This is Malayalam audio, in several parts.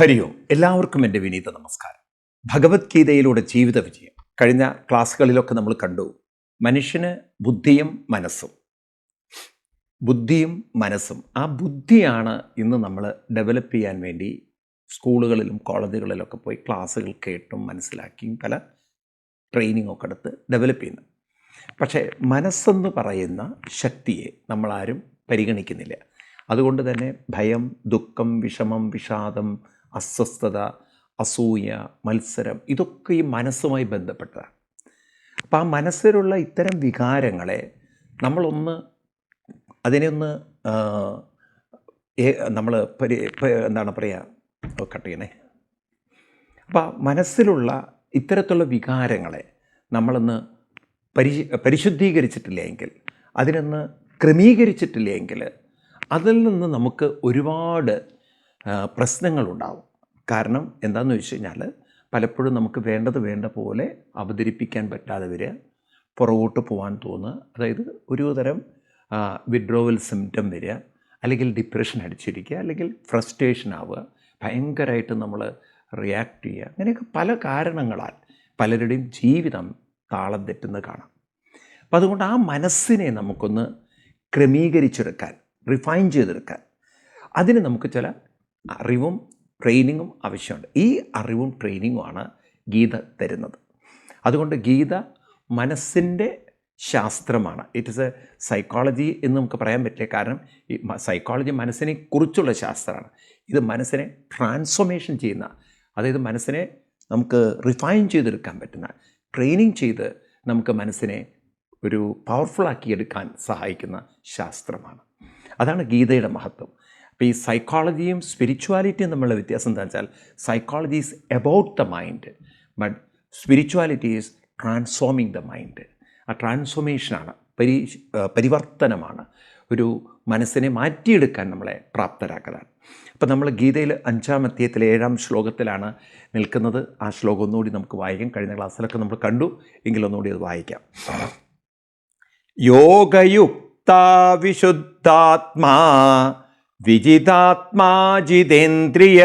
ഹരി ഓം എല്ലാവർക്കും എന്റെ വിനീത നമസ്കാരം. ഭഗവത്ഗീതയിലൂടെ ജീവിത വിജയം. കഴിഞ്ഞ ക്ലാസ്സുകളിലൊക്കെ നമ്മൾ കണ്ടു മനുഷ്യന് ബുദ്ധിയും മനസ്സും. ബുദ്ധിയും മനസ്സും. ആ ബുദ്ധിയാണ് ഇന്ന് നമ്മൾ ഡെവലപ്പ് ചെയ്യാൻ വേണ്ടി സ്കൂളുകളിലും കോളേജുകളിലൊക്കെ പോയി ക്ലാസ്സുകൾ കേട്ടും മനസ്സിലാക്കിയും പല ട്രെയിനിങ്ങൊക്കെ എടുത്ത് ഡെവലപ്പ് ചെയ്യുന്നത് പക്ഷേ മനസ്സെന്ന് പറയുന്ന ശക്തിയെ നമ്മളാരും പരിഗണിക്കുന്നില്ല. അതുകൊണ്ട് തന്നെ ഭയം ദുഃഖം വിഷമം വിഷാദം അസ്വസ്ഥത അസൂയ മത്സരം ഇതൊക്കെ ഈ മനസ്സുമായി ബന്ധപ്പെട്ടതാണ്. അപ്പം ആ മനസ്സിലുള്ള ഇത്തരം വികാരങ്ങളെ നമ്മളൊന്ന് അതിനെ ഒന്ന് നമ്മൾ പരി എന്താണ് പറയുക കട്ട് ചെയ്യണേ. അപ്പം മനസ്സിലുള്ള ഇത്തരത്തിലുള്ള വികാരങ്ങളെ നമ്മളൊന്ന് പരി പരിശുദ്ധീകരിച്ചിട്ടില്ല എങ്കിൽ അതിനൊന്ന് ക്രമീകരിച്ചിട്ടില്ല എങ്കിൽ അതിൽ നിന്ന് നമുക്ക് ഒരുപാട് പ്രശ്നങ്ങളുണ്ടാവും. കാരണം എന്താണെന്ന് വെച്ച് കഴിഞ്ഞാൽ പലപ്പോഴും നമുക്ക് വേണ്ടത് വേണ്ട പോലെ അവതരിപ്പിക്കാൻ പറ്റാതെ വരിക പുറകോട്ട് പോകാൻ തോന്നുക. അതായത് ഒരു തരം വിഡ്രോവൽ സിംറ്റം വരിക അല്ലെങ്കിൽ ഡിപ്രഷൻ അടിച്ചിരിക്കുക അല്ലെങ്കിൽ ഫ്രസ്ട്രേഷൻ ആവുക ഭയങ്കരമായിട്ട് നമ്മൾ റിയാക്ട് ചെയ്യുക. അങ്ങനെയൊക്കെ പല കാരണങ്ങളാൽ പലരുടെയും ജീവിതം താളം തെറ്റുന്നത് കാണാം. അപ്പം അതുകൊണ്ട് ആ മനസ്സിനെ നമുക്കൊന്ന് ക്രമീകരിച്ചെടുക്കാൻ റിഫൈൻ ചെയ്തെടുക്കാൻ അതിന് നമുക്ക് ചില അറിവും ട്രെയിനിങ്ങും ആവശ്യമുണ്ട്. ഈ അറിവും ട്രെയിനിങ്ങുമാണ് ഗീത തരുന്നത്. അതുകൊണ്ട് ഗീത മനസ്സിന്റെ ശാസ്ത്രമാണ്. ഇറ്റ് ഇസ് എ സൈക്കോളജി എന്ന് നമുക്ക് പറയാൻ പറ്റില്ല. കാരണം ഈ സൈക്കോളജി മനസ്സിനെ കുറിച്ചുള്ള ശാസ്ത്രമാണ്. ഇത് മനസ്സിനെ ട്രാൻസ്ഫോർമേഷൻ ചെയ്യുന്ന അതായത് മനസ്സിനെ നമുക്ക് റിഫൈൻ ചെയ്തെടുക്കാൻ പറ്റുന്ന ട്രെയിനിങ് ചെയ്ത് നമുക്ക് മനസ്സിനെ ഒരു പവർഫുള്ളാക്കി എടുക്കാൻ സഹായിക്കുന്ന ശാസ്ത്രമാണ്. അതാണ് ഗീതയുടെ മഹത്വം. അപ്പോൾ ഈ സൈക്കോളജിയും സ്പിരിച്വാലിറ്റിയും തമ്മിലുള്ള വ്യത്യാസം എന്താ വെച്ചാൽ psychology is about the mind but spirituality is transforming the mind ആ ട്രാൻസ്ഫോർമേഷനാണ് പരി പരിവർത്തനമാണ്. ഒരു മനസ്സിനെ മാറ്റിയെടുക്കാൻ നമ്മളെ പ്രാപ്തരാക്കലാണ്. അപ്പോൾ നമ്മൾ ഗീതയിൽ അഞ്ചാം അധ്യായത്തിലെ ഏഴാം ശ്ലോകത്തിലാണ് നിൽക്കുന്നത്. ആ ശ്ലോകം ഒന്നുകൂടി നമുക്ക് വായിക്കാം. കഴിഞ്ഞ ക്ലാസ്സിലൊക്കെ നമ്മൾ കണ്ടു. എങ്കിലൊന്നുകൂടി അത് വായിക്കാം. യോഗയുക്ത വിശുദ്ധാത്മാ വിജിതാത്മാ ജിതേന്ദ്രിയ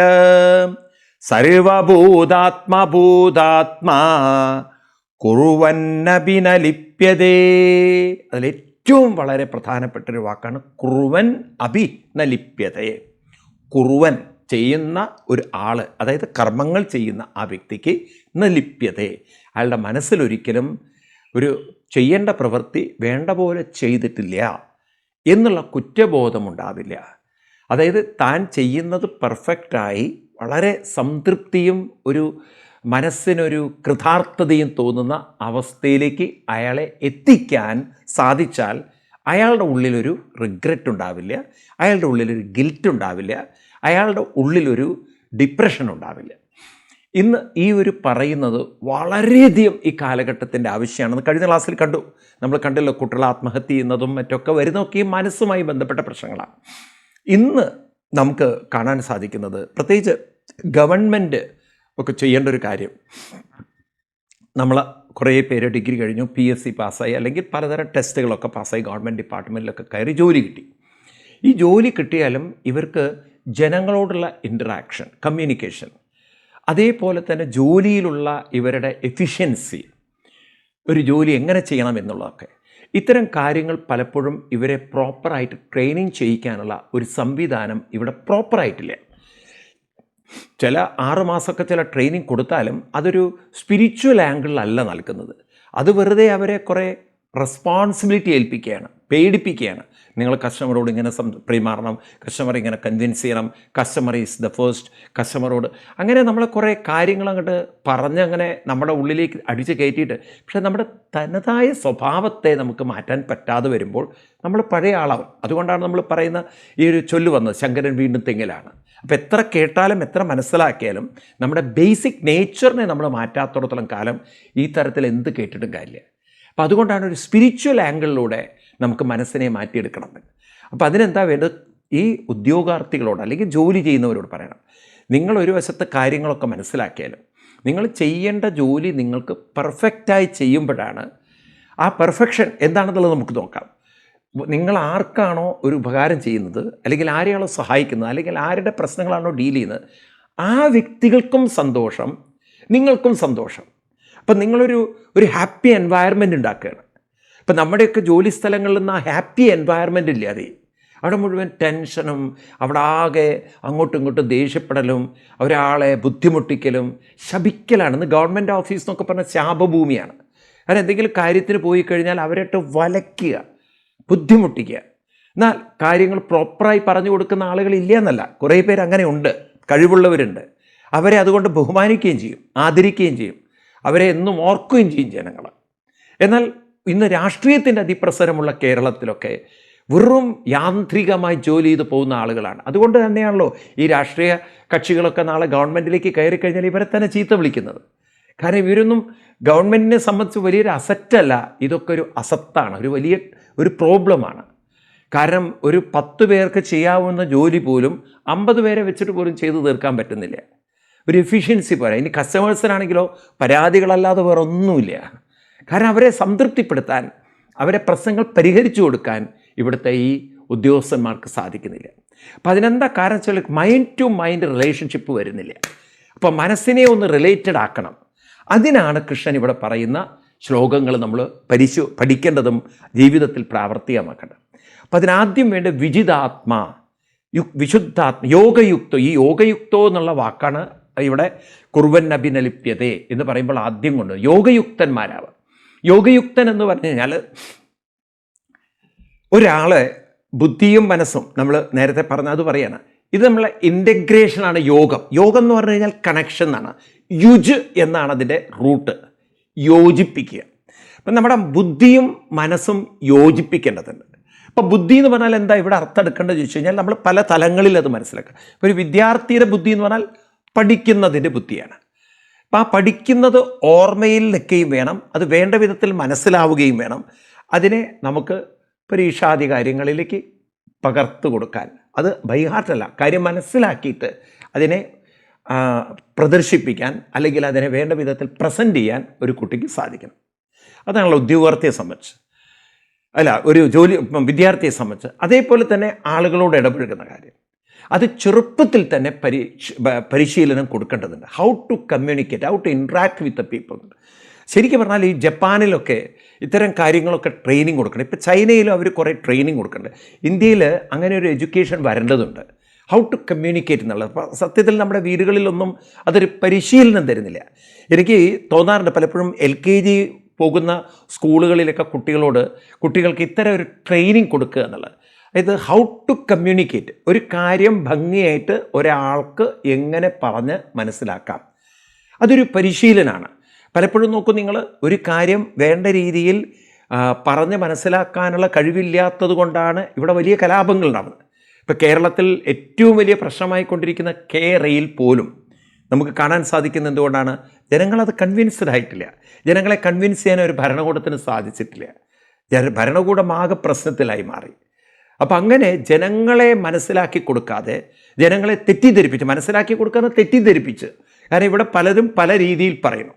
സർവഭൂതാത്മഭൂതാത്മാ കുറുവന്നഭിനലിപ്യതേ അതിലേറ്റവും വളരെ പ്രധാനപ്പെട്ട ഒരു വാക്കാണ് കുറുവൻ അഭി നലിപ്യതേ കുറുവൻ ചെയ്യുന്ന ഒരു ആൾ അതായത് കർമ്മങ്ങൾ ചെയ്യുന്ന ആ വ്യക്തിക്ക് നലിപ്യതേ. അയാളുടെ മനസ്സിലൊരിക്കലും ഒരു ചെയ്യേണ്ട പ്രവൃത്തി വേണ്ട പോലെ ചെയ്തിട്ടില്ല എന്നുള്ള കുറ്റബോധമുണ്ടാവില്ല. അതായത് താൻ ചെയ്യുന്നത് പെർഫെക്റ്റായി വളരെ സംതൃപ്തിയും ഒരു മനസ്സിനൊരു കൃതാർത്ഥതയും തോന്നുന്ന അവസ്ഥയിലേക്ക് അയാളെ എത്തിക്കാൻ സാധിച്ചാൽ അയാളുടെ ഉള്ളിലൊരു റിഗ്രറ്റ് ഉണ്ടാവില്ല അയാളുടെ ഉള്ളിലൊരു ഗിൽറ്റ് ഉണ്ടാവില്ല അയാളുടെ ഉള്ളിലൊരു ഡിപ്രഷൻ ഉണ്ടാവില്ല. ഇന്ന് ഈ ഒരു പറയുന്നത് വളരെയധികം ഈ കാലഘട്ടത്തിന്റെ ആവശ്യമാണെന്ന് കഴിഞ്ഞ ക്ലാസ്സിൽ കണ്ടു. നമ്മൾ കണ്ടല്ലോ കുട്ടികൾ ആത്മഹത്യ ചെയ്യുന്നതും മറ്റൊക്കെ വരുന്നതൊക്കെ ഈ മനസ്സുമായി ബന്ധപ്പെട്ട പ്രശ്നങ്ങളാണ്. ഇന്ന് നമുക്ക് കാണാൻ സാധിക്കുന്നത് പ്രത്യേകിച്ച് ഗവൺമെന്റ് ഒക്കെ ചെയ്യേണ്ട ഒരു കാര്യം. നമ്മൾ കുറേ പേര് ഡിഗ്രി കഴിഞ്ഞു പി എസ് സി പാസ്സായി അല്ലെങ്കിൽ പലതരം ടെസ്റ്റുകളൊക്കെ പാസ്സായി ഗവൺമെന്റ് ഡിപ്പാർട്ട്മെന്റിലൊക്കെ കയറി ജോലി കിട്ടി. ഈ ജോലി കിട്ടിയാലും ഇവർക്ക് ജനങ്ങളോടുള്ള ഇന്ററാക്ഷൻ കമ്മ്യൂണിക്കേഷൻ അതേപോലെ തന്നെ ജോലിയിലുള്ള ഇവരുടെ എഫിഷ്യൻസി ഒരു ജോലി എങ്ങനെ ചെയ്യണം എന്നുള്ളതൊക്കെ. ഇത്തരം കാര്യങ്ങൾ പലപ്പോഴും ഇവരെ പ്രോപ്പറായിട്ട് ട്രെയിനിങ് ചെയ്യിക്കാനുള്ള ഒരു സംവിധാനം ഇവിടെ പ്രോപ്പറായിട്ടില്ല. ചില ആറുമാസമൊക്കെ ചില ട്രെയിനിങ് കൊടുത്താലും അതൊരു സ്പിരിച്വൽ ആംഗിളിലല്ല നൽകുന്നത്. അത് വെറുതെ അവരെ കുറേ റെസ്പോൺസിബിലിറ്റി ഏൽപ്പിക്കുകയാണ് പേടിപ്പിക്കുകയാണ്. നിങ്ങൾ കസ്റ്റമറോട് ഇങ്ങനെ സം പെരുമാറണം. കസ്റ്റമർ ഇങ്ങനെ കൺവിൻസ് ചെയ്യണം. കസ്റ്റമർ ഈസ് ദ ഫസ്റ്റ് കസ്റ്റമറോട് അങ്ങനെ നമ്മൾ കുറേ കാര്യങ്ങൾ അങ്ങോട്ട് പറഞ്ഞങ്ങനെ നമ്മുടെ ഉള്ളിലേക്ക് അടിച്ച് കയറ്റിയിട്ട് പക്ഷേ നമ്മുടെ തനതായ സ്വഭാവത്തെ നമുക്ക് മാറ്റാൻ പറ്റാതെ വരുമ്പോൾ നമ്മൾ പഴയ ആളാവും. അതുകൊണ്ടാണ് നമ്മൾ പറയുന്ന ഈ ഒരു ചൊല്ല് വന്നത് ശങ്കരൻ വീണ്ടും തെങ്ങിലാണ്. അപ്പോൾ എത്ര കേട്ടാലും എത്ര മനസ്സിലാക്കിയാലും നമ്മുടെ ബേസിക് നേച്ചറിനെ നമ്മൾ മാറ്റാത്തോടത്തോളം കാലം ഈ തരത്തിൽ എന്ത് കേട്ടിട്ടും കാര്യമില്ല. അപ്പോൾ അതുകൊണ്ടാണ് ഒരു സ്പിരിച്വൽ ആംഗിളിലൂടെ നമുക്ക് മനസ്സിനെ മാറ്റിയെടുക്കണം അപ്പോൾ അതിനെന്താ വേണ്ടത്? ഈ ഉദ്യോഗാർത്ഥികളോട് അല്ലെങ്കിൽ ജോലി ചെയ്യുന്നവരോട് പറയണം. നിങ്ങൾ ഒരു വശത്ത് കാര്യങ്ങളൊക്കെ മനസ്സിലാക്കിയാലും നിങ്ങൾ ചെയ്യേണ്ട ജോലി നിങ്ങൾക്ക് പെർഫെക്റ്റായി ചെയ്യുമ്പോഴാണ് ആ പെർഫെക്ഷൻ എന്താണെന്നുള്ളത് നമുക്ക് നോക്കാം. നിങ്ങൾ ആർക്കാണോ ഒരു ഉപകാരം ചെയ്യുന്നത് അല്ലെങ്കിൽ ആരെയാണോ സഹായിക്കുന്നത് അല്ലെങ്കിൽ ആരുടെ പ്രശ്നങ്ങളാണോ ഡീൽ ചെയ്യുന്നത് ആ വ്യക്തികൾക്കും സന്തോഷം നിങ്ങൾക്കും സന്തോഷം. അപ്പം നിങ്ങളൊരു ഒരു ഹാപ്പി എൻവയറമെന്റ് ഉണ്ടാക്കുകയാണ്. ഇപ്പം നമ്മുടെയൊക്കെ ജോലി സ്ഥലങ്ങളിൽ നിന്ന് ആ ഹാപ്പി എൻവയറമെന്റ് അത്? അവിടെ മുഴുവൻ ടെൻഷനും അവിടെ ആകെ അങ്ങോട്ടും ഇങ്ങോട്ടും ദേഷ്യപ്പെടലും ഒരാളെ ബുദ്ധിമുട്ടിക്കലും ശപിക്കലാണ്. ഇന്ന് ഗവൺമെന്റ് ഓഫീസ് എന്നൊക്കെ പറഞ്ഞ ശാപഭൂമിയാണ്. കാരണം എന്തെങ്കിലും കാര്യത്തിന് പോയി കഴിഞ്ഞാൽ അവരെട്ട് വലയ്ക്കുക ബുദ്ധിമുട്ടിക്കുക. എന്നാൽ കാര്യങ്ങൾ പ്രോപ്പറായി പറഞ്ഞു കൊടുക്കുന്ന ആളുകളില്ല എന്നല്ല. കുറേ പേര് അങ്ങനെ ഉണ്ട്. കഴിവുള്ളവരുണ്ട്. അവരെ അതുകൊണ്ട് ബഹുമാനിക്കുകയും ചെയ്യും ആദരിക്കുകയും ചെയ്യും. അവരെ എന്നും ഓർക്കുകയും ചെയ്യും ജനങ്ങൾ എന്നാൽ ഇന്ന് രാഷ്ട്രീയത്തിന്റെ അതിപ്രസരമുള്ള കേരളത്തിലൊക്കെ വെറും യാന്ത്രികമായി ജോലി ചെയ്ത് പോകുന്ന ആളുകളാണ്. അതുകൊണ്ട് തന്നെയാണല്ലോ ഈ രാഷ്ട്രീയ കക്ഷികളൊക്കെ നാളെ ഗവൺമെന്റിലേക്ക് കയറി കഴിഞ്ഞാൽ ഇവരെ തന്നെ ചീത്ത വിളിക്കുന്നത്. കാരണം ഇവരൊന്നും ഗവൺമെന്റിനെ സംബന്ധിച്ച് വലിയൊരു അസറ്റല്ല. ഇതൊക്കെ ഒരു അസത്താണ്. ഒരു വലിയ ഒരു പ്രോബ്ലമാണ്. കാരണം ഒരു പത്ത് പേർക്ക് ചെയ്യാവുന്ന ജോലി പോലും അമ്പത് പേരെ വെച്ചിട്ട് പോലും ചെയ്തു തീർക്കാൻ പറ്റുന്നില്ല. ഒരു എഫിഷ്യൻസി പോരാ. ഇനി കസ്റ്റമേഴ്സിനാണെങ്കിലോ പരാതികളല്ലാതെ വേറെ ഒന്നുമില്ല കാരണം അവരെ സംതൃപ്തിപ്പെടുത്താൻ അവരെ പ്രശ്നങ്ങൾ പരിഹരിച്ചു കൊടുക്കാൻ ഇവിടുത്തെ ഈ ഉദ്യോഗസ്ഥന്മാർക്ക് സാധിക്കുന്നില്ല. അപ്പം അതിനെന്താ കാരണം വെച്ചാൽ മൈൻഡ് ടു മൈൻഡ് റിലേഷൻഷിപ്പ് വരുന്നില്ല. അപ്പോൾ മനസ്സിനെ ഒന്ന് റിലേറ്റഡ് ആക്കണം. അതിനാണ് കൃഷ്ണൻ ഇവിടെ പറയുന്ന ശ്ലോകങ്ങൾ നമ്മൾ പരിശു പഠിക്കേണ്ടതും ജീവിതത്തിൽ പ്രാവർത്തികമാക്കേണ്ടത്. അപ്പം അതിനാദ്യം വേണ്ട വിജിതാത്മാ യു വിശുദ്ധാത്മ യോഗയുക്തോ ഈ യോഗയുക്തോ എന്നുള്ള വാക്കാണ് ഇവിടെ കുറുവൻ അഭിനലിപ്യതേ എന്ന് പറയുമ്പോൾ ആദ്യം കൊണ്ട് യോഗയുക്തന്മാരാവുക യോഗയുക്തൻ എന്ന് പറഞ്ഞു കഴിഞ്ഞാൽ ഒരാളെ ബുദ്ധിയും മനസ്സും നമ്മൾ നേരത്തെ പറഞ്ഞ അത് പറയാണ്. ഇത് നമ്മളെ ഇന്റഗ്രേഷനാണ് യോഗം. യോഗം എന്ന് പറഞ്ഞു കഴിഞ്ഞാൽ കണക്ഷൻ എന്നാണ്. യുജ് എന്നാണ് അതിന്റെ റൂട്ട് യോജിപ്പിക്കുക. അപ്പം നമ്മുടെ ബുദ്ധിയും മനസ്സും യോജിപ്പിക്കേണ്ടതുണ്ട്. അപ്പോൾ ബുദ്ധി എന്ന് പറഞ്ഞാൽ എന്താ? ഇവിടെ അർത്ഥം എടുക്കേണ്ടത് ചോദിച്ചു കഴിഞ്ഞാൽ നമ്മൾ പല തലങ്ങളിൽ അത് മനസ്സിലാക്കുക. ഒരു വിദ്യാർത്ഥിയുടെ ബുദ്ധി എന്ന് പറഞ്ഞാൽ പഠിക്കുന്നതിന്റെ ബുദ്ധിയാണ്. അപ്പോൾ ആ പഠിക്കുന്നത് ഓർമ്മയിൽ നിൽക്കുകയും വേണം. അത് വേണ്ട വിധത്തിൽ മനസ്സിലാവുകയും വേണം. അതിനെ നമുക്ക് പരീക്ഷാദി കാര്യങ്ങളിലേക്ക് പകർത്തു കൊടുക്കാൻ. അത് ബൈഹാർട്ടല്ല കാര്യം മനസ്സിലാക്കിയിട്ട് അതിനെ പ്രദർശിപ്പിക്കാൻ അല്ലെങ്കിൽ അതിനെ വേണ്ട വിധത്തിൽ പ്രസന്റ് ചെയ്യാൻ ഒരു കുട്ടിക്ക് സാധിക്കണം. അതാണല്ലോ ഉദ്യോഗാർത്ഥിയെ സംബന്ധിച്ച്. അല്ല ഒരു ജോലി വിദ്യാർത്ഥിയെ സംബന്ധിച്ച്. അതേപോലെ തന്നെ ആളുകളോട് ഇടപഴകുന്ന കാര്യം. അത് ചെറുപ്പത്തിൽ തന്നെ പരീക്ഷ പരിശീലനം കൊടുക്കേണ്ടതുണ്ട്. How to communicate how to interact with the people ശരിക്കും പറഞ്ഞാൽ ഈ ജപ്പാനിലൊക്കെ ഇത്തരം കാര്യങ്ങളൊക്കെ ട്രെയിനിങ് കൊടുക്കണം. ഇപ്പോൾ ചൈനയിലും അവർ കുറേ ട്രെയിനിങ് കൊടുക്കുന്നുണ്ട്. ഇന്ത്യയിൽ അങ്ങനെ ഒരു എഡ്യൂക്കേഷൻ വരേണ്ടതുണ്ട്. ഹൗ ടു കമ്മ്യൂണിക്കേറ്റ് എന്നുള്ളത്. അപ്പോൾ സത്യത്തിൽ നമ്മുടെ വീടുകളിലൊന്നും അതൊരു പരിശീലനം തരുന്നില്ല. എനിക്ക് തോന്നാറുണ്ട് പലപ്പോഴും എൽ കെ ജി പോകുന്ന സ്കൂളുകളിലൊക്കെ കുട്ടികളോട് കുട്ടികൾക്ക് ഇത്തരം ഒരു ട്രെയിനിങ് കൊടുക്കുക എന്നുള്ളത്. അതായത് ഹൗ ടു കമ്മ്യൂണിക്കേറ്റ് ഒരു കാര്യം ഭംഗിയായിട്ട് ഒരാൾക്ക് എങ്ങനെ പറഞ്ഞ് മനസ്സിലാക്കാം. അതൊരു പരിശീലനമാണ് പലപ്പോഴും നോക്കൂ നിങ്ങൾ ഒരു കാര്യം വേണ്ട രീതിയിൽ പറഞ്ഞ് മനസ്സിലാക്കാനുള്ള കഴിവില്ലാത്തത് കൊണ്ടാണ് ഇവിടെ വലിയ കലാപങ്ങൾ ഉണ്ടാകുന്നത് ഇപ്പോൾ കേരളത്തിൽ ഏറ്റവും വലിയ പ്രശ്നമായിക്കൊണ്ടിരിക്കുന്ന കെ റെയിൽ പോലും നമുക്ക് കാണാൻ സാധിക്കുന്ന എന്തുകൊണ്ടാണ്? ജനങ്ങളത് കൺവിൻസ്ഡ് ആയിട്ടില്ല. ജനങ്ങളെ കൺവിൻസ് ചെയ്യാൻ ഒരു ഭരണകൂടത്തിന് സാധിച്ചിട്ടില്ല. ഭരണകൂടമാകെ ഭരണകൂടം പ്രശ്നത്തിലായി മാറി. അപ്പം അങ്ങനെ ജനങ്ങളെ മനസ്സിലാക്കി കൊടുക്കാതെ ജനങ്ങളെ തെറ്റിദ്ധരിപ്പിച്ച് മനസ്സിലാക്കി കൊടുക്കാതെ തെറ്റിദ്ധരിപ്പിച്ച് കാരണം ഇവിടെ പലരും പല രീതിയിൽ പറയുന്നു.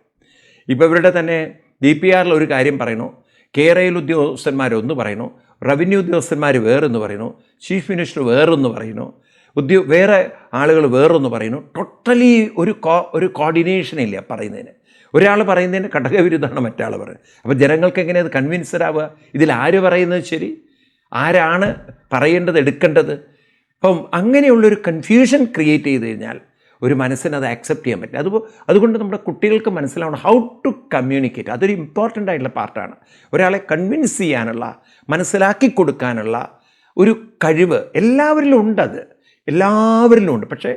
ഇപ്പോൾ ഇവരുടെ തന്നെ ഡി പി ആറിൽ ഒരു കാര്യം പറയുന്നു. കേരയിൽ ഉദ്യോഗസ്ഥന്മാർ ഒന്ന് പറയുന്നു. റവന്യൂ ഉദ്യോഗസ്ഥന്മാർ വേറൊന്ന് പറയുന്നു. ചീഫ് മിനിസ്റ്റർ വേറൊന്ന് പറയുന്നു. ഉദ്യോ വേറെ ആളുകൾ വേറൊന്ന് പറയുന്നു. ടോട്ടലി ഒരു കോ ഒരു കോർഡിനേഷൻ ഇല്ല പറയുന്നതിന്. ഒരാൾ പറയുന്നതിന് ഘടകവിരുദ്ധമാണ് മറ്റാൾ പറയുന്നത്. അപ്പോൾ ജനങ്ങൾക്ക് എങ്ങനെ അത് കൺവിൻസഡ് ആവുക? ഇതിൽ ആര് പറയുന്നത് ശരി? ആരാണ് പറയേണ്ടത് എടുക്കേണ്ടത്? അപ്പം അങ്ങനെയുള്ളൊരു കൺഫ്യൂഷൻ ക്രിയേറ്റ് ചെയ്ത് കഴിഞ്ഞാൽ ഒരു മനസ്സിന് അത് ആക്സെപ്റ്റ് ചെയ്യാൻ പറ്റില്ല. അതുപോ അതുകൊണ്ട് നമ്മുടെ കുട്ടികൾക്ക് മനസ്സിലാവണം ഹൗ ടു കമ്മ്യൂണിക്കേറ്റ് അതൊരു ഇമ്പോർട്ടന്റ് ആയിട്ടുള്ള പാർട്ടാണ് ഒരാളെ കൺവിൻസ് ചെയ്യാനുള്ള മനസ്സിലാക്കി കൊടുക്കാനുള്ള ഒരു കഴിവ് എല്ലാവരിലും ഉണ്ടത് എല്ലാവരിലും ഉണ്ട്. പക്ഷേ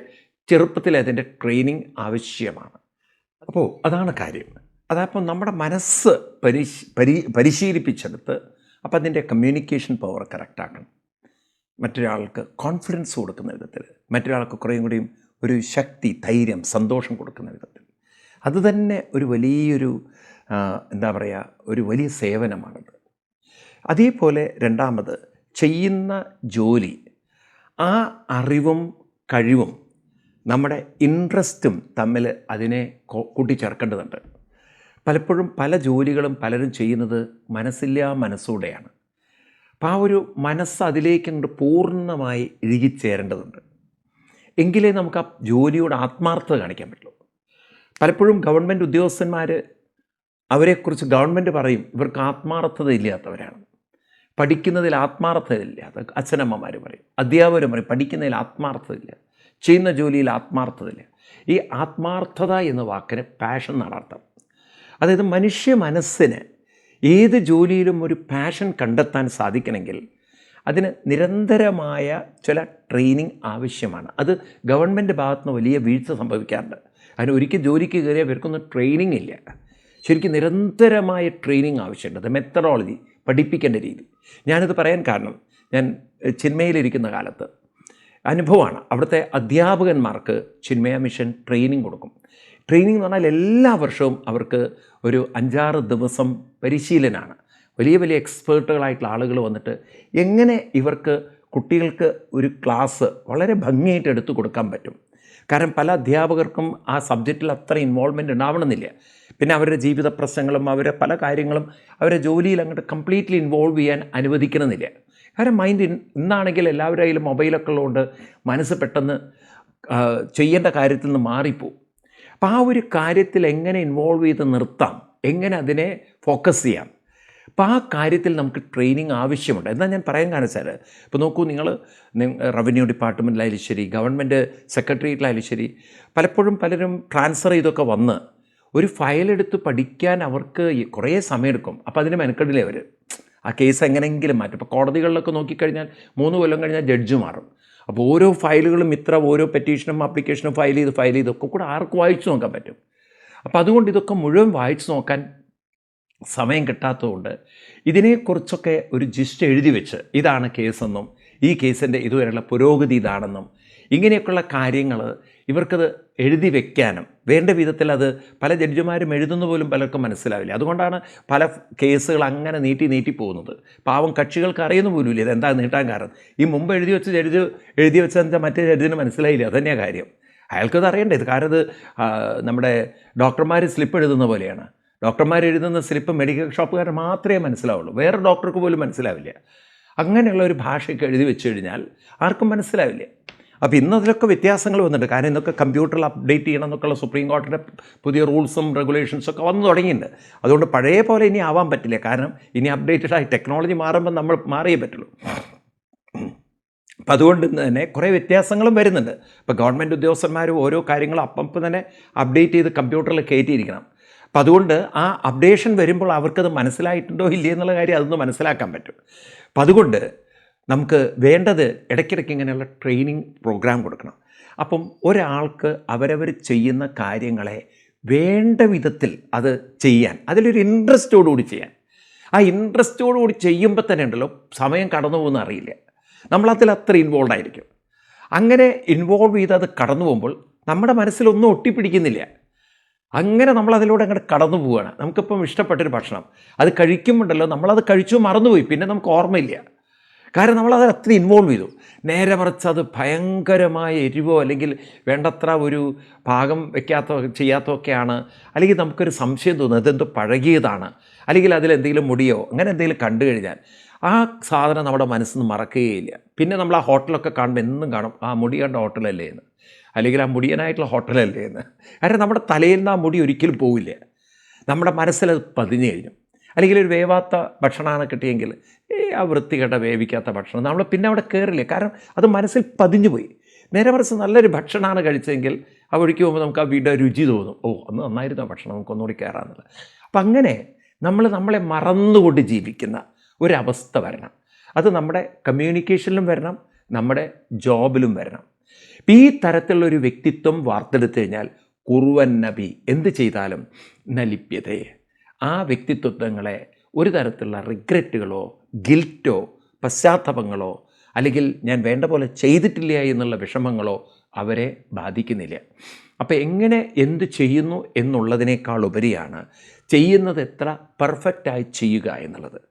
ചെറുപ്പത്തിൽ അതിന്റെ ട്രെയിനിങ് ആവശ്യമാണ്. അപ്പോൾ അതാണ് കാര്യം. അതപ്പോൾ നമ്മുടെ മനസ്സ് പരിശ് പരി പരിശീലിപ്പിച്ചെടുത്ത് അപ്പം അതിന്റെ കമ്മ്യൂണിക്കേഷൻ പവർ കറക്റ്റാക്കണം മറ്റൊരാൾക്ക് കോൺഫിഡൻസ് കൊടുക്കുന്ന വിധത്തിൽ മറ്റൊരാൾക്ക് കുറേയും കൂടിയും ഒരു ശക്തി ധൈര്യം സന്തോഷം കൊടുക്കുന്ന വിധത്തിൽ. അതുതന്നെ ഒരു വലിയൊരു എന്താ പറയുക ഒരു വലിയ സേവനമാണത്. അതേപോലെ രണ്ടാമത് ചെയ്യുന്ന ജോലി ആ അറിവും കഴിവും നമ്മുടെ ഇൻട്രസ്റ്റും തമ്മിൽ അതിനെ കൂട്ടിച്ചേർക്കേണ്ടതുണ്ട്. പലപ്പോഴും പല ജോലികളും പലരും ചെയ്യുന്നത് മനസ്സില്ലാ മനസ്സോടെയാണ്. അപ്പം ആ ഒരു മനസ്സ് അതിലേക്ക് അങ്ങോട്ട് പൂർണമായി ഇഴുകിച്ചേരേണ്ടതുണ്ട്. എങ്കിലേ നമുക്ക് ആ ജോലിയോട് ആത്മാർത്ഥത കാണിക്കാൻ പറ്റുള്ളൂ. പലപ്പോഴും ഗവൺമെന്റ് ഉദ്യോഗസ്ഥന്മാർ അവരെക്കുറിച്ച് ഗവൺമെന്റ് പറയും ഇവർക്ക് ആത്മാർത്ഥത ഇല്ലാത്തവരാണ്. പഠിക്കുന്നതിൽ ആത്മാർത്ഥതയില്ലാത്ത അച്ഛനമ്മമാർ പറയും. അധ്യാപകർ പറയും പഠിക്കുന്നതിൽ ആത്മാർത്ഥതയില്ല ചെയ്യുന്ന ജോലിയിൽ ആത്മാർത്ഥതയില്ല ഈ ആത്മാർത്ഥത എന്ന വാക്കിന് പാഷൻ എന്നാണ് അർത്ഥം. അതായത് മനുഷ്യ മനസ്സിന് ഏത് ജോലിയിലും ഒരു പാഷൻ കണ്ടെത്താൻ സാധിക്കണമെങ്കിൽ അതിന് നിരന്തരമായ ചില ട്രെയിനിങ് ആവശ്യമാണ്. അത് ഗവൺമെന്റ് ഭാഗത്തുനിന്ന് വലിയ വീഴ്ച സംഭവിക്കാറുണ്ട്. അതിന് ഒരിക്കൽ ജോലിക്ക് കയറിയാൽ ഇവർക്കൊന്നും ട്രെയിനിങ് ഇല്ല. ശരിക്കും നിരന്തരമായ ട്രെയിനിങ് ആവശ്യമുണ്ട്. അത് മെത്തഡോളജി പഠിപ്പിക്കേണ്ട രീതി. ഞാനിത് പറയാൻ കാരണം ഞാൻ ചിന്മയിലിരിക്കുന്ന കാലത്ത് അനുഭവമാണ്. അവിടുത്തെ അധ്യാപകന്മാർക്ക് ചിന്മയ മിഷൻ ട്രെയിനിങ് കൊടുക്കും. ട്രെയിനിങ് എന്ന് പറഞ്ഞാൽ എല്ലാ വർഷവും അവർക്ക് ഒരു അഞ്ചാറ് ദിവസം പരിശീലനമാണ് വലിയ വലിയ എക്സ്പേർട്ടുകളായിട്ടുള്ള ആളുകൾ വന്നിട്ട് എങ്ങനെ ഇവർക്ക് കുട്ടികൾക്ക് ഒരു ക്ലാസ് വളരെ ഭംഗിയായിട്ട് എടുത്തു കൊടുക്കാൻ പറ്റും. കാരണം പല അധ്യാപകർക്കും ആ സബ്ജക്റ്റിൽ അത്ര ഇൻവോൾവ്മെന്റ് ഉണ്ടാവണമെന്നില്ല. പിന്നെ അവരുടെ ജീവിത പ്രശ്നങ്ങളും അവരുടെ പല കാര്യങ്ങളും അവരെ ജോലിയിൽ അങ്ങോട്ട് കംപ്ലീറ്റ്ലി ഇൻവോൾവ് ചെയ്യാൻ അനുവദിക്കണമെന്നില്ല. കാരണം മൈൻഡ് ഇന്നാണെങ്കിൽ എല്ലാവരുടെ കയ്യിലും മൊബൈലൊക്കെ ഉള്ളതുകൊണ്ട് മനസ്സ് പെട്ടെന്ന് ചെയ്യേണ്ട കാര്യത്തിൽ നിന്ന് മാറിപ്പോവും. അപ്പോൾ ആ ഒരു കാര്യത്തിൽ എങ്ങനെ ഇൻവോൾവ് ചെയ്ത് നിർത്താം? എങ്ങനെ അതിനെ ഫോക്കസ് ചെയ്യാം? അപ്പോൾ ആ കാര്യത്തിൽ നമുക്ക് ട്രെയിനിങ് ആവശ്യമുണ്ട്. എന്നാൽ ഞാൻ പറയാൻ കാരണം വെച്ചാൽ ഇപ്പോൾ നോക്കൂ നിങ്ങൾ റവന്യൂ ഡിപ്പാർട്ട്മെന്റിലായാലും ശരി ഗവൺമെന്റ് സെക്രട്ടേറിയറ്റിലായാലും ശരി പലപ്പോഴും പലരും ട്രാൻസ്ഫർ ചെയ്തൊക്കെ വന്ന് ഒരു ഫയലെടുത്ത് പഠിക്കാൻ അവർക്ക് കുറേ സമയമെടുക്കും. അപ്പോൾ അതിന് മെനക്കെടില്ലേ അവർ ആ കേസ് എങ്ങനെയെങ്കിലും മാറ്റും. ഇപ്പോൾ കോടതികളിലൊക്കെ നോക്കിക്കഴിഞ്ഞാൽ മൂന്ന് കൊല്ലം കഴിഞ്ഞാൽ ജഡ്ജ് മാറും. അപ്പോൾ ഓരോ ഫയലുകളും ഇത്ര ഓരോ പെറ്റീഷനും ആപ്ലിക്കേഷനും ഫയൽ ചെയ്ത് ഫയൽ ചെയ്തൊക്കെ കൂടെ ആർക്ക് വായിച്ചു നോക്കാൻ പറ്റും? അപ്പോൾ അതുകൊണ്ട് ഇതൊക്കെ മുഴുവൻ വായിച്ചു നോക്കാൻ സമയം കിട്ടാത്തതുകൊണ്ട് ഇതിനെക്കുറിച്ചൊക്കെ ഒരു ജിസ്റ്റ് എഴുതി വെച്ച് ഇതാണ് കേസെന്നും ഈ കേസിന്റെ ഇതുവരെയുള്ള പുരോഗതി ഇതാണെന്നും ഇങ്ങനെയൊക്കെയുള്ള കാര്യങ്ങൾ ഇവർക്കത് എഴുതി വെക്കാനും. വേണ്ട വിധത്തിൽ അത് പല ജഡ്ജിമാരും എഴുതുന്ന പോലും പലർക്കും മനസ്സിലാവില്ല. അതുകൊണ്ടാണ് പല കേസുകൾ അങ്ങനെ നീട്ടി നീട്ടി പോകുന്നത്. പാവം കക്ഷികൾക്ക് അറിയുന്ന പോലും ഇല്ല ഇതെന്താ നീട്ടാൻ കാരണം. ഈ മുമ്പ് എഴുതി വെച്ച് ജഡ്ജ് എഴുതി വെച്ചാൽ മറ്റേ ജഡ്ജിന് മനസ്സിലായില്ല. അതന്നെയാണ് കാര്യം. അയാൾക്കത് അറിയണ്ടേ? ഇത് കാരണം ഇത് നമ്മുടെ ഡോക്ടർമാർ സ്ലിപ്പ് എഴുതുന്ന പോലെയാണ്. ഡോക്ടർമാർ എഴുതുന്ന സ്ലിപ്പ് മെഡിക്കൽ ഷോപ്പുകാർ മാത്രമേ മനസ്സിലാവുള്ളൂ. വേറെ ഡോക്ടർക്ക് പോലും മനസ്സിലാവില്ല. അങ്ങനെയുള്ള ഒരു ഭാഷയൊക്കെ എഴുതി വെച്ച് കഴിഞ്ഞാൽ ആർക്കും മനസ്സിലാവില്ല. അപ്പോൾ ഇന്ന് അതിലൊക്കെ വ്യത്യാസങ്ങൾ വന്നിട്ടുണ്ട്. കാരണം ഇന്നൊക്കെ കമ്പ്യൂട്ടറിൽ അപ്ഡേറ്റ് ചെയ്യണം എന്നൊക്കെയുള്ള സുപ്രീം കോടതിയുടെ പുതിയ റൂൾസും റെഗുലേഷൻസൊക്കെ വന്നു തുടങ്ങിയിട്ടുണ്ട്. അതുകൊണ്ട് പഴയ പോലെ ഇനി ആവാൻ പറ്റില്ല. കാരണം ഇനി അപ്ഡേറ്റഡ് ആയി ടെക്നോളജി മാറുമ്പോൾ നമ്മൾ മാറിയേ പറ്റുള്ളൂ. അപ്പം അതുകൊണ്ട് തന്നെ കുറേ വ്യത്യാസങ്ങളും വരുന്നുണ്ട്. ഇപ്പോൾ ഗവൺമെന്റ് ഉദ്യോഗസ്ഥന്മാർ ഓരോ കാര്യങ്ങളും അപ്പം തന്നെ അപ്ഡേറ്റ് ചെയ്ത് കമ്പ്യൂട്ടറിൽ കയറ്റിയിരിക്കണം. അപ്പം അതുകൊണ്ട് ആ അപ്ഡേഷൻ വരുമ്പോൾ അവർക്കത് മനസ്സിലായിട്ടുണ്ടോ ഇല്ലേ എന്നുള്ള കാര്യം അതൊന്ന് മനസ്സിലാക്കാൻ പറ്റും. അപ്പം അതുകൊണ്ട് നമുക്ക് വേണ്ടത് ഇടയ്ക്കിടയ്ക്ക് ഇങ്ങനെയുള്ള ട്രെയിനിങ് പ്രോഗ്രാം കൊടുക്കണം. അപ്പം ഒരാൾക്ക് അവരവർ ചെയ്യുന്ന കാര്യങ്ങളെ വേണ്ട വിധത്തിൽ അത് ചെയ്യാൻ അതിലൊരു ഇൻട്രസ്റ്റോടുകൂടി ചെയ്യാൻ. ആ ഇൻട്രസ്റ്റോടുകൂടി ചെയ്യുമ്പോൾ തന്നെ ഉണ്ടല്ലോ സമയം കടന്നു പോകുന്ന അറിയില്ല. നമ്മളതിൽ അത്ര ഇൻവോൾവ് ആയിരിക്കും. അങ്ങനെ ഇൻവോൾവ് ചെയ്ത് അത് കടന്നു പോകുമ്പോൾ നമ്മുടെ മനസ്സിലൊന്നും ഒട്ടിപ്പിടിക്കുന്നില്ല. അങ്ങനെ നമ്മൾ അതിലൂടെ അങ്ങോട്ട് കടന്നു പോവുകയാണ്. നമുക്കിപ്പം ഇഷ്ടപ്പെട്ടൊരു ഭക്ഷണം. അത് കഴിക്കുമ്പോണ്ടല്ലോ നമ്മളത് കഴിച്ചു മറന്നുപോയി. പിന്നെ നമുക്ക് ഓർമ്മയില്ല. കാരണം നമ്മളത് അത്ര ഇൻവോൾവ് ചെയ്തു. നേരെ മറിച്ച് അത് ഭയങ്കരമായ എരിവോ അല്ലെങ്കിൽ വേണ്ടത്ര ഒരു പാകം വെക്കാത്ത ചെയ്യാത്തതൊക്കെയാണ് അല്ലെങ്കിൽ നമുക്കൊരു സംശയം തോന്നുന്നത് ഇതെന്തോ പഴകിയതാണ്. അല്ലെങ്കിൽ അതിലെന്തെങ്കിലും മുടിയോ അങ്ങനെ എന്തെങ്കിലും കണ്ടു കഴിഞ്ഞാൽ ആ സാധനം നമ്മുടെ മനസ്സിൽ നിന്ന് മറക്കുകയില്ല. പിന്നെ നമ്മൾ ആ ഹോട്ടലൊക്കെ കാണുമ്പോൾ എന്നും കാണും ആ മുടി കണ്ട ഹോട്ടലല്ലേ എന്ന്. അല്ലെങ്കിൽ ആ മുടിയനായിട്ടുള്ള ഹോട്ടലല്ലേ എന്ന്. കാരണം നമ്മുടെ തലയിൽ നിന്ന് ആ മുടി ഒരിക്കലും പോവില്ല. നമ്മുടെ മനസ്സിലത് പതിഞ്ഞു കഴിഞ്ഞു. അല്ലെങ്കിൽ ഒരു വേവാത്ത ഭക്ഷണമാണ് കിട്ടിയെങ്കിൽ ഏ ആ വൃത്തികെട്ട വേവിക്കാത്ത ഭക്ഷണം നമ്മൾ പിന്നെ അവിടെ കയറില്ല കാരണം അത് മനസ്സിൽ പതിഞ്ഞു പോയി നേരെ മറിച്ച് നല്ലൊരു ഭക്ഷണമാണ് കഴിച്ചെങ്കിൽ ആ ഒഴുക്കി പോകുമ്പോൾ നമുക്ക് ആ വീട് രുചി തോന്നും. ഓ അന്ന് നന്നായിരുന്നു ആ ഭക്ഷണം? നമുക്ക് ഒന്നുകൂടി കയറാമെന്നുള്ളത് അപ്പം അങ്ങനെ നമ്മൾ നമ്മളെ മറന്നുകൊണ്ട് ജീവിക്കുന്ന ഒരവസ്ഥ വരണം. അത് നമ്മുടെ കമ്മ്യൂണിക്കേഷനിലും വരണം നമ്മുടെ ജോബിലും വരണം. ഇപ്പം ഈ തരത്തിലുള്ള ഒരു വ്യക്തിത്വം വാർത്തെടുത്തു കഴിഞ്ഞാൽ കുറുവൻ നബി എന്ത് ചെയ്താലും നലിപ്യതയെ ആ വ്യക്തിത്വങ്ങളെ ഒരു തരത്തിലുള്ള റിഗ്രറ്റുകളോ ഗിൽറ്റോ പശ്ചാത്തപങ്ങളോ അല്ലെങ്കിൽ ഞാൻ വേണ്ട പോലെ ചെയ്തിട്ടില്ല എന്നുള്ള വിഷമങ്ങളോ അവരെ ബാധിക്കുന്നില്ല. അപ്പോൾ എങ്ങനെ എന്ത് ചെയ്യുന്നു എന്നുള്ളതിനേക്കാൾ ഉപരിയാണ് ചെയ്യുന്നത് എത്ര പെർഫെക്റ്റായി ചെയ്യുക എന്നുള്ളത്.